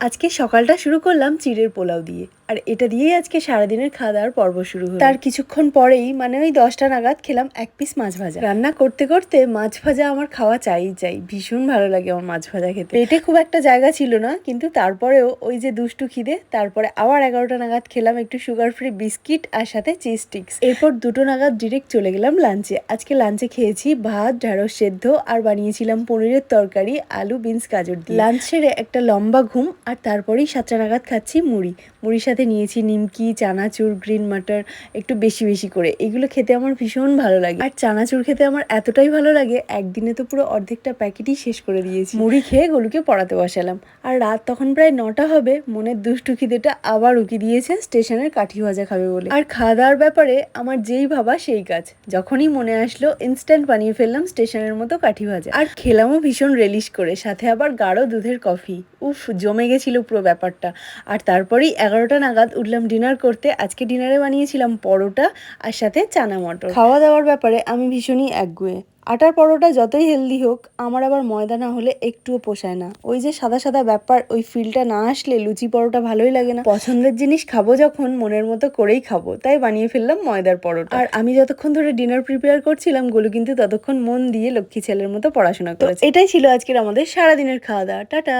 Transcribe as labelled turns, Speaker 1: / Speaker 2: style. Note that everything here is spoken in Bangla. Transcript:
Speaker 1: আজকে সকালটা শুরু করলাম চিড়ের পোলাও দিয়ে। আর এটা দিয়েই আজকে সারাদিনের খাওয়া দাওয়ার পর্ব শুরু হলো। তার কিছুক্ষণ পরেই মানে ওই দশটা নাগাদ খেলাম এক পিস মাছ ভাজা। রান্না করতে করতে মাছ ভাজা আমার খাওয়া চাই চাই ভীষণ ভালো লাগে আমার মাছ ভাজা খেতে। পেটে খুব একটা জায়গা ছিল না কিন্তু তারপরেও ওই যে দুষ্টু খিদে তারপরে আবার এগারোটা নাগাদ খেলাম একটু সুগার ফ্রি বিস্কিট আর সাথে চিজ স্টিক্স এরপর দুটো নাগাদ ডিরেক্ট চলে গেলাম লাঞ্চে আজকে লাঞ্চে খেয়েছি ভাত ঢেঁড়স সেদ্ধ আর বানিয়েছিলাম পনিরের তরকারি আলু বিনস গাজর দিয়ে। লাঞ্চ সেরে একটা লম্বা ঘুম আর তারপরেই সাতটা নাগাদ খাচ্ছি মুড়ি। মুড়ির সাথে নিয়েছি নিমকি, চানাচুর, গ্রিন মাটার, একটু বেশি বেশি করে। এগুলো খেতে আমার ভীষণ ভালো লাগে। আর চানাচুর খেতে আমার এতটাই ভালো লাগে, একদিনে তো পুরো অর্ধেকটা প্যাকেটই শেষ করে দিয়েছি। মুড়ি খেয়ে গলুকে পড়াতে বসালাম। আর রাত তখন প্রায় নটা হবে মনের দুষ্টু খিদেটা আবার উকি দিয়েছে, স্টেশনের কাঠি ভাজা খাবে বলে। আর খাওয়া দাওয়ার ব্যাপারে আমার যেই ভাবা সেই কাজ। যখনই মনে আসলো ইনস্ট্যান্ট বানিয়ে ফেললাম স্টেশনের মতো কাঠি ভাজা। আর খেলামও ভীষণ রেলিশ করে, সাথে আবার গাঢ় দুধের কফি উফ, জমে গেছিল পুরো ব্যাপারটা। আর তারপরেই এগারোটা নাগাদ উঠলাম ডিনার করতে। আজকে ডিনারে বানিয়েছিলাম পরোটা আর সাথে চানা মটর। খাওয়া দাওয়ার ব্যাপারে আমি ভীষণই একগুয়ে। আটার পরোটা যতই হেলদি হোক আমার আবার ময়দা না হলে একটুও পোষায় না। ওই যে সাদা সাদা ব্যাপার ওই ফিলটা না আসলে লুচি পরোটা ভালোই লাগে না। পছন্দের জিনিস খাব যখন মনের মতো করেই খাব। তাই বানিয়ে ফেললাম ময়দার পরোটা। আর আমি যতক্ষণ ধরে ডিনার প্রিপেয়ার করছিলামগুলো কিন্তু ততক্ষণ মন দিয়ে লক্ষ্মী ছেলের মতো পড়াশোনা করেছে। এটাই ছিল আজকের আমাদের সারাদিনের খাওয়া দাওয়া। টাটা!